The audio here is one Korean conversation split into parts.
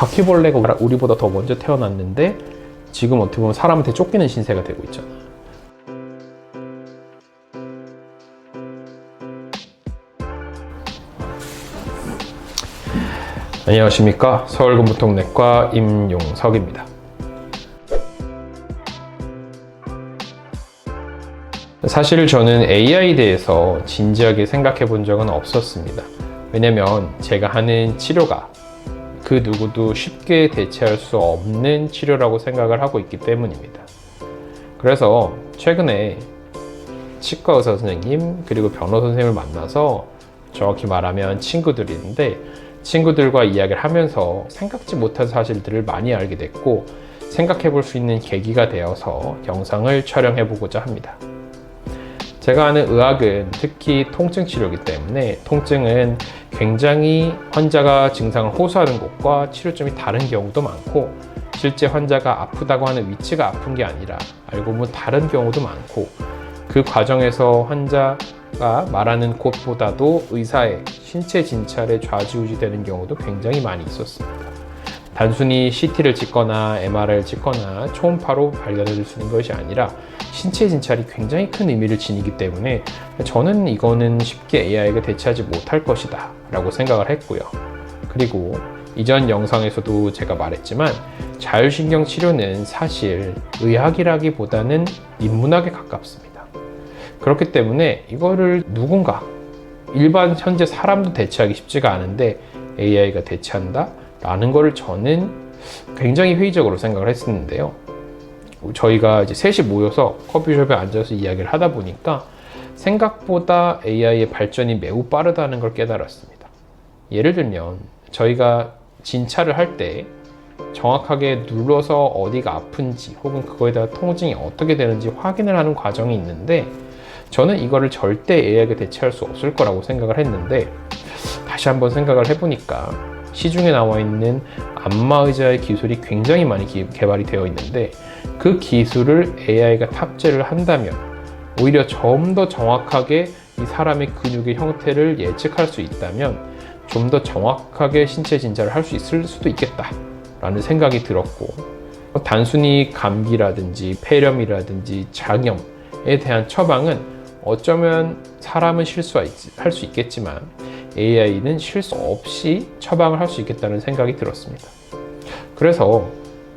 바퀴벌레가 우리보다 더 먼저 태어났는데 지금 어떻게 보면 사람한테 쫓기는 신세가 되고 있잖아. 안녕하십니까 서울근무통내과 임용석입니다. 사실 저는 AI에 대해서 진지하게 생각해 본 적은 없었습니다. 왜냐면 제가 하는 치료가 그 누구도 쉽게 대체할 수 없는 치료라고 생각을 하고 있기 때문입니다. 그래서 최근에 치과 의사 선생님 그리고 변호사 선생님을 만나서 정확히 말하면 친구들인데 친구들과 이야기를 하면서 생각지 못한 사실들을 많이 알게 됐고 생각해 볼 수 있는 계기가 되어서 영상을 촬영해 보고자 합니다. 제가 하는 의학은 특히 통증 치료이기 때문에 통증은 굉장히 환자가 증상을 호소하는 곳과 치료점이 다른 경우도 많고 실제 환자가 아프다고 하는 위치가 아픈 게 아니라 알고 보면 다른 경우도 많고 그 과정에서 환자가 말하는 곳보다도 의사의 신체 진찰에 좌지우지 되는 경우도 굉장히 많이 있었습니다. 단순히 CT를 찍거나 MRI를 찍거나 초음파로 발견해 수 있는 것이 아니라 신체 진찰이 굉장히 큰 의미를 지니기 때문에 저는 이거는 쉽게 AI가 대체하지 못할 것이다 라고 생각을 했고요. 그리고 이전 영상에서도 제가 말했지만 자율신경 치료는 사실 의학이라기보다는 인문학에 가깝습니다. 그렇기 때문에 이거를 누군가 일반 현재 사람도 대체하기 쉽지가 않은데 AI가 대체한다? 라는 거를 저는 굉장히 회의적으로 생각을 했었는데요. 저희가 이제 셋이 모여서 커피숍에 앉아서 이야기를 하다 보니까 생각보다 AI의 발전이 매우 빠르다는 걸 깨달았습니다. 예를 들면 저희가 진찰을 할 때 정확하게 눌러서 어디가 아픈지 혹은 그거에 대한 통증이 어떻게 되는지 확인을 하는 과정이 있는데 저는 이거를 절대 AI가 대체할 수 없을 거라고 생각을 했는데 다시 한번 생각을 해보니까 시중에 나와 있는 안마 의자의 기술이 굉장히 많이 기- 개발이 되어 있는데 그 기술을 AI가 탑재를 한다면 오히려 좀 더 정확하게 이 사람의 근육의 형태를 예측할 수 있다면 좀 더 정확하게 신체 진찰을 할 수 있을 수도 있겠다라는 생각이 들었고 단순히 감기라든지 폐렴이라든지 장염에 대한 처방은 어쩌면 사람은 실수할 수 있겠지만 AI는 실수 없이 처방을 할 수 있겠다는 생각이 들었습니다. 그래서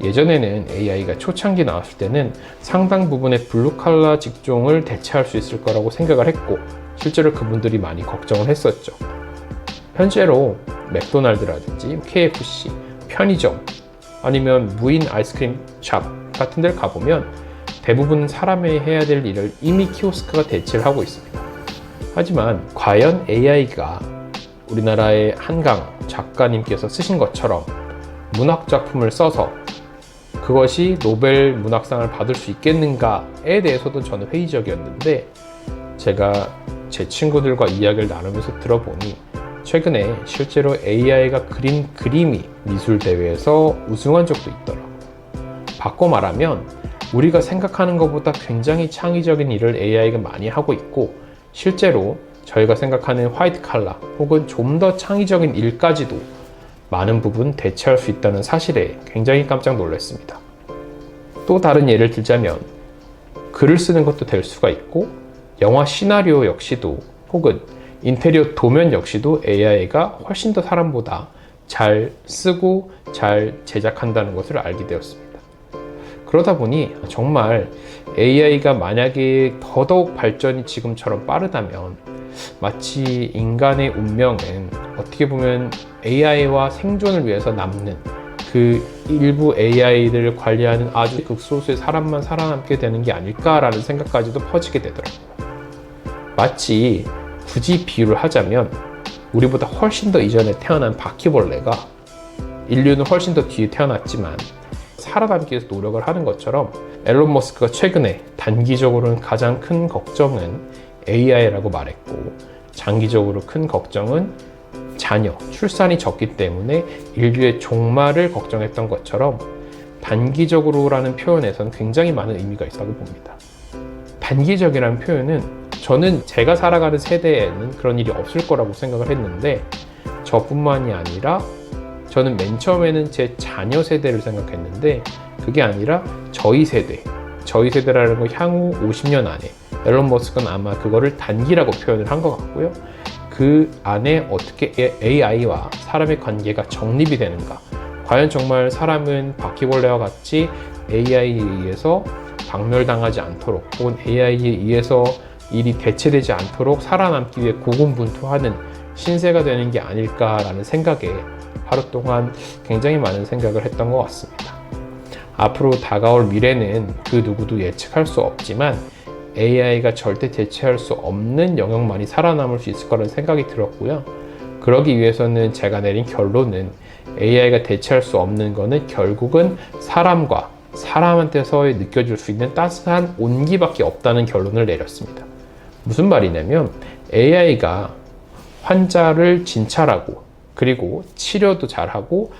예전에는 AI가 초창기 나왔을 때는 상당 부분의 블루칼라 직종을 대체할 수 있을 거라고 생각을 했고 실제로 그분들이 많이 걱정을 했었죠. 현재로 맥도날드라든지 KFC, 편의점 아니면 무인 아이스크림 샵 같은 데를 가보면 대부분 사람이 해야 될 일을 이미 키오스크가 대체를 하고 있습니다. 하지만 과연 AI가 우리나라의 한강 작가님께서 쓰신 것처럼 문학 작품을 써서 그것이 노벨 문학상을 받을 수 있겠는가에 대해서도 저는 회의적이었는데 제가 제 친구들과 이야기를 나누면서 들어보니 최근에 실제로 AI가 그린 그림이 미술 대회에서 우승한 적도 있더라고요. 바꿔 말하면 우리가 생각하는 것보다 굉장히 창의적인 일을 AI가 많이 하고 있고 실제로 저희가 생각하는 화이트 칼라 혹은 좀 더 창의적인 일까지도 많은 부분 대체할 수 있다는 사실에 굉장히 깜짝 놀랐습니다. 또 다른 예를 들자면 글을 쓰는 것도 될 수가 있고 영화 시나리오 역시도 혹은 인테리어 도면 역시도 AI가 훨씬 더 사람보다 잘 쓰고 잘 제작한다는 것을 알게 되었습니다. 그러다 보니 정말 AI가 만약에 더더욱 발전이 지금처럼 빠르다면 마치 인간의 운명은 어떻게 보면 AI와 생존을 위해서 남는 그 일부 AI들을 관리하는 아주 극소수의 사람만 살아남게 되는 게 아닐까라는 생각까지도 퍼지게 되더라고요. 마치 굳이 비유를 하자면 우리보다 훨씬 더 이전에 태어난 바퀴벌레가 인류는 훨씬 더 뒤에 태어났지만 살아남기 위해서 노력을 하는 것처럼 앨런 머스크가 최근에 단기적으로는 가장 큰 걱정은 AI라고 말했고 장기적으로 큰 걱정은 자녀, 출산이 적기 때문에 인류의 종말을 걱정했던 것처럼 단기적으로라는 표현에서는 굉장히 많은 의미가 있다고 봅니다. 단기적이라는 표현은 저는 제가 살아가는 세대에는 그런 일이 없을 거라고 생각을 했는데 저뿐만이 아니라 저는 맨 처음에는 제 자녀 세대를 생각했는데 그게 아니라 저희 세대, 저희 세대라는 건 향후 50년 안에 앨런 머스크는 아마 그거를 단기라고 표현을 한 것 같고요. 그 안에 어떻게 AI와 사람의 관계가 정립이 되는가? 과연 정말 사람은 바퀴벌레와 같이 AI에 의해서 박멸당하지 않도록 혹은 AI에 의해서 일이 대체되지 않도록 살아남기 위해 고군분투하는 신세가 되는 게 아닐까라는 생각에 하루 동안 굉장히 많은 생각을 했던 것 같습니다. 앞으로 다가올 미래는 그 누구도 예측할 수 없지만 AI가 절대 대체할 수 없는 영역만이 살아남을 수 있을 거라는 생각이 들었고요. 그러기 위해서는 제가 내린 결론은 AI가 대체할 수 없는 거는 결국은 사람과 사람한테서 느껴질 수 있는 따스한 온기밖에 없다는 결론을 내렸습니다. 무슨 말이냐면 AI가 환자를 진찰하고 그리고 치료도 잘하고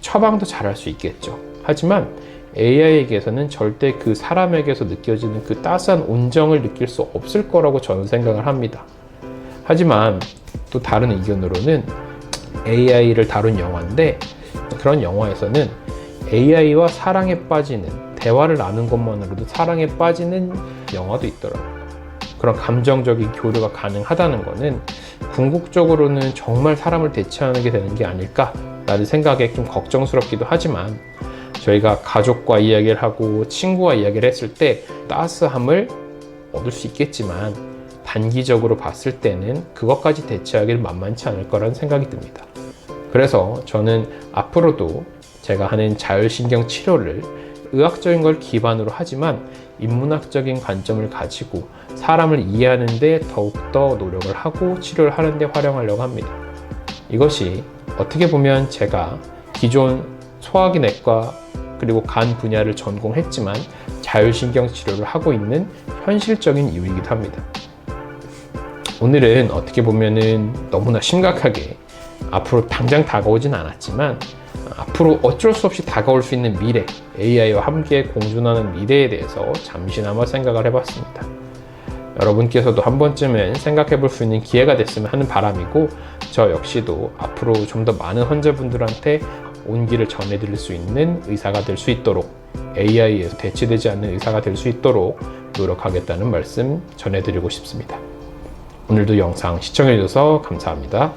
처방도 잘할 수 있겠죠. 하지만 AI에게서는 절대 그 사람에게서 느껴지는 그 따스한 온정을 느낄 수 없을 거라고 저는 생각을 합니다. 하지만 또 다른 의견으로는 AI를 다룬 영화인데 그런 영화에서는 AI와 사랑에 빠지는 대화를 나눈 것만으로도 사랑에 빠지는 영화도 있더라고요. 그런 감정적인 교류가 가능하다는 것은 궁극적으로는 정말 사람을 대체하게 되는 게 아닐까라는 생각에 좀 걱정스럽기도 하지만 저희가 가족과 이야기를 하고 친구와 이야기를 했을 때 따스함을 얻을 수 있겠지만 단기적으로 봤을 때는 그것까지 대체하기는 만만치 않을 거라는 생각이 듭니다. 그래서 저는 앞으로도 제가 하는 자율신경 치료를 의학적인 걸 기반으로 하지만 인문학적인 관점을 가지고 사람을 이해하는데 더욱더 노력을 하고 치료를 하는데 활용하려고 합니다. 이것이 어떻게 보면 제가 기존 소화기 내과 그리고 간 분야를 전공했지만 자율신경 치료를 하고 있는 현실적인 이유이기도 합니다. 오늘은 어떻게 보면은 너무나 심각하게 앞으로 당장 다가오진 않았지만 앞으로 어쩔 수 없이 다가올 수 있는 미래, AI와 함께 공존하는 미래에 대해서 잠시나마 생각을 해봤습니다. 여러분께서도 한 번쯤은 생각해 볼 수 있는 기회가 됐으면 하는 바람이고, 저 역시도 앞으로 좀 더 많은 환자분들한테 온기를 전해드릴 수 있는 의사가 될 수 있도록 AI에서 대체되지 않는 의사가 될 수 있도록 노력하겠다는 말씀 전해드리고 싶습니다. 오늘도 영상 시청해주셔서 감사합니다.